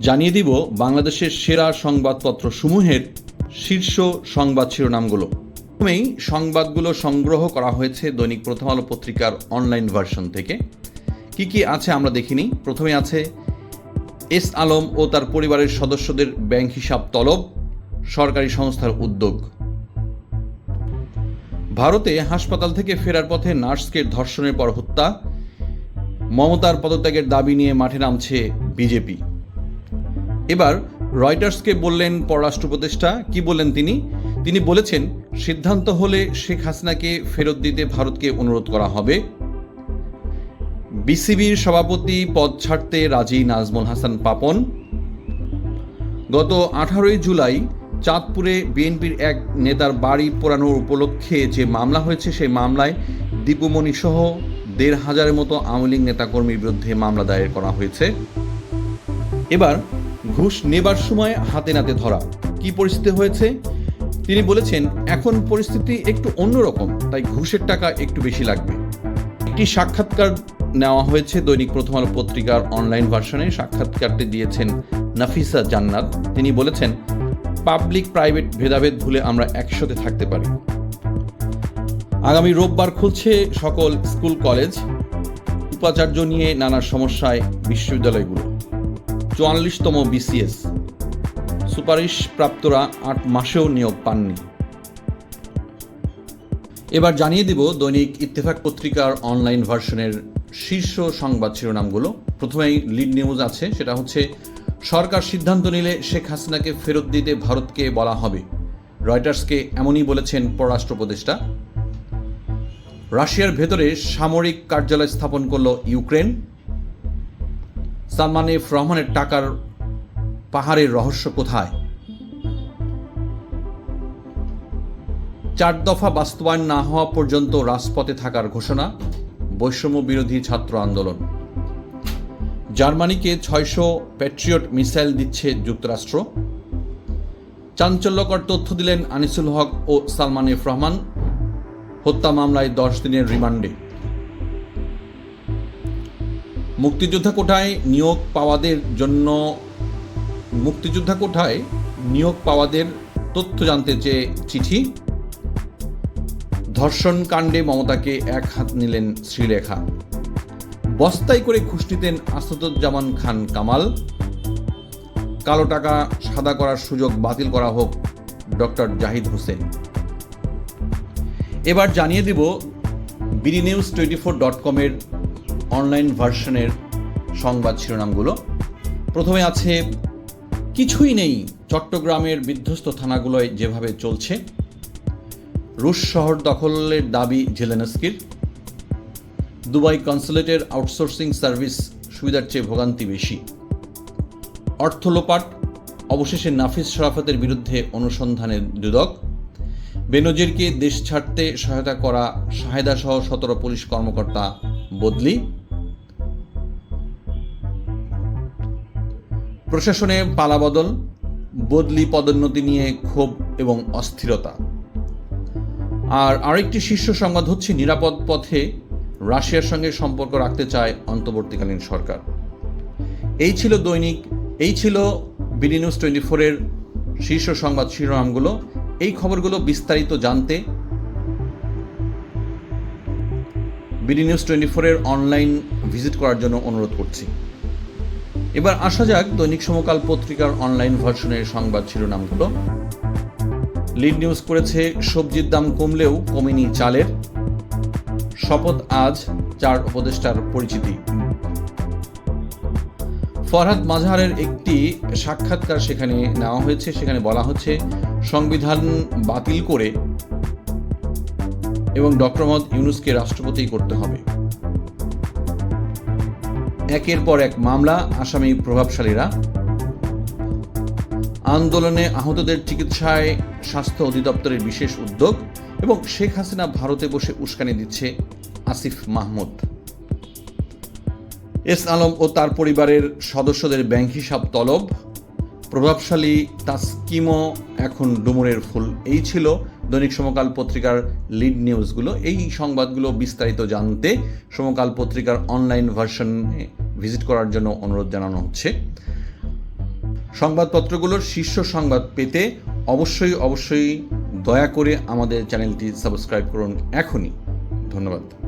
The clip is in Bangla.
জানিয়ে দিব বাংলাদেশের সেরা সংবাদপত্র সমূহের শীর্ষ সংবাদ শিরোনামগুলো। প্রথমেই সংবাদগুলো সংগ্রহ করা হয়েছে দৈনিক প্রথম আলো পত্রিকার অনলাইন ভার্সন থেকে। কি কি আছে আমরা দেখিনি। প্রথমে আছে এস আলম ও তার পরিবারের সদস্যদের ব্যাংক হিসাব তলব, সরকারি সংস্থার উদ্যোগ। ভারতে হাসপাতাল থেকে ফেরার পথে নার্সকে ধর্ষণের পর হত্যা, মমতার পদত্যাগের দাবি নিয়ে মাঠে নামছে বিজেপি। এবার রয়টার্সকে বললেন পররাষ্ট্র উপদেষ্টা, কি বললেন তিনি? তিনি বলেছেন, সিদ্ধান্ত হলে শেখ হাসিনাকে ফেরত দিতে ভারতকে অনুরোধ করা হবে। বিসিবির সভাপতি পদ ছাড়তে রাজি নাজমুল হাসান পাপন। গত আঠারোই জুলাই চাঁদপুরে বিএনপির এক নেতার বাড়ি পোড়ানোর উপলক্ষে যে মামলা হয়েছে, সেই মামলায় দীপুমণি সহ দেড় হাজারের মতো আওয়ামী লীগ নেতাকর্মীর বিরুদ্ধে মামলা দায়ের করা হয়েছে। এবার ঘুষ নেবার সময় হাতে নাতে ধরা। কি পরিস্থিতি হয়েছে? তিনি বলেছেন, এখন পরিস্থিতি একটু অন্যরকম, তাই ঘুষের টাকা একটু বেশি লাগবে। একটি সাক্ষাৎকার নেওয়া হয়েছে দৈনিক প্রথম আলো পত্রিকার অনলাইন ভার্সনে। সাক্ষাৎকারটি দিয়েছেন নাফিসা জান্নাত। তিনি বলেছেন, পাবলিক, প্রাইভেট ভেদাভেদ ভুলে আমরা একসাথে থাকতে পারি। আগামী রোববার খুলছে সকল স্কুল, কলেজ। উপাচার্য নিয়ে নানা সমস্যায় বিশ্ববিদ্যালয়গুলো। চুয়াল্লিশতম বিসিএস সুপারিশ প্রাপ্তরা আট মাসেও নিয়োগ পাননি। এবার জানিয়ে দিব দৈনিক ইত্তেফাক পত্রিকার অনলাইন ভার্সনের শীর্ষ সংবাদ শিরোনামগুলো। প্রথমেই লিড নিউজ আছে, সেটা হচ্ছে, সরকার সিদ্ধান্ত নিলে শেখ হাসিনাকে ফেরত দিতে ভারতকে বলা হবে। রয়টার্সকে এমনই বলেছেন পররাষ্ট্র উপদেষ্টা। রাশিয়ার ভেতরে সামরিক কার্যালয় স্থাপন করল ইউক্রেন। সালমান এফ রহমানের টাকার পাহাড়ের রহস্য কোথায়? চার দফা বাস্তবায়ন না হওয়া পর্যন্ত রাজপথে থাকার ঘোষণা, বৈষম্য বিরোধী ছাত্র আন্দোলন। জার্মানিকে ছয়শো প্যাট্রিয়ট মিসাইল দিচ্ছে যুক্তরাষ্ট্র। চাঞ্চল্যকর তথ্য দিলেন আনিসুল হক ও সালমান এফ রহমান হত্যা মামলায় দশ দিনের রিমান্ডে। মুক্তিযোদ্ধা কোঠায় নিয়োগ পাওয়াদের জন্য, মুক্তিযোদ্ধা কোঠায় নিয়োগ পাওয়াদের তথ্য জানতে চেয়ে চিঠি। ধর্ষণ কাণ্ডে মমতাকে এক হাত নিলেন শ্রীরেখা। বস্তায় করে ঘুষ নিতেন আসাদুজ্জামান খান কামাল। কালো টাকা সাদা করার সুযোগ বাতিল করা হোক ডক্টর জাহিদ হোসেন। এবার জানিয়ে দেব BD news twenty four dot কমের অনলাইন ভার্সনের সংবাদ শিরোনামগুলো। প্রথমে আছে, কিছুই নেই চট্টগ্রামের বিধ্বস্ত থানাগুলোয় যেভাবে চলছে। রুশ শহর দখলের দাবি জেলেনস্কির। দুবাই কনসুলেটের আউটসোর্সিং সার্ভিস সুবিধার চেয়ে ভোগান্তি বেশি। অর্থ লোপাট, অবশেষে নাফিস শরাফতের বিরুদ্ধে অনুসন্ধানের দুদক। বেনজিরকে দেশ ছাড়তে সহায়তা করা শাহেদা সহ সতেরো পুলিশ কর্মকর্তা বদলি। প্রশাসনে পালাবদল বদলি পদোন্নতি নিয়ে ক্ষোভ এবং অস্থিরতা। আর আরেকটি শীর্ষ সংবাদ হচ্ছে, নিরাপদ পথে রাশিয়ার সঙ্গে সম্পর্ক রাখতে চায় অন্তর্বর্তীকালীন সরকার। এই ছিল দৈনিক, এই ছিল বিডি নিউজ টোয়েন্টি ফোরের শীর্ষ সংবাদ শিরোনামগুলো। এই খবরগুলো বিস্তারিত জানতে বিডি নিউজ টোয়েন্টি ফোরের অনলাইন ভিজিট করার জন্য অনুরোধ করছি। এবার আসা যাক দৈনিক সমকাল পত্রিকার অনলাইন ভার্সনের সংবাদ শিরোনামগুলো। লিড নিউজ করেছে, সবজির দাম কমলেও কমেনি চালের। শপথ আজ, চার উপদেষ্টার পরিচিতি। ফরহাদ মাঝহারের একটি সাক্ষাৎকার সেখানে নেওয়া হয়েছে, সেখানে বলা হচ্ছে, সংবিধান বাতিল করে এবং ডক্টর মোহাম্মদ ইউনুসকে রাষ্ট্রপতি করতে হবে। একের পর এক মামলা, আসামি প্রভাবশালীরা। আন্দোলনে আহতদের চিকিৎসায় স্বাস্থ্য অধিদপ্তরের বিশেষ উদ্যোগ এবং শেখ হাসিনা ভারতে বসে উস্কানি দিচ্ছে আসিফ মাহমুদ। এস আলম ও তার পরিবারের সদস্যদের ব্যাংক হিসাব তলব। প্রভাবশালী তাস্কিমও এখন ডুমুরের ফুল। এই ছিল দৈনিক সমকাল পত্রিকার লিড নিউজগুলো। এই সংবাদগুলো বিস্তারিত জানতে সমকাল পত্রিকার অনলাইন ভার্সনে ভিজিট করার জন্য অনুরোধ জানানো হচ্ছে। সংবাদপত্রগুলোর শীর্ষ সংবাদ পেতে অবশ্যই অবশ্যই দয়া করে আমাদের চ্যানেলটি সাবস্ক্রাইব করুন এখনই। ধন্যবাদ।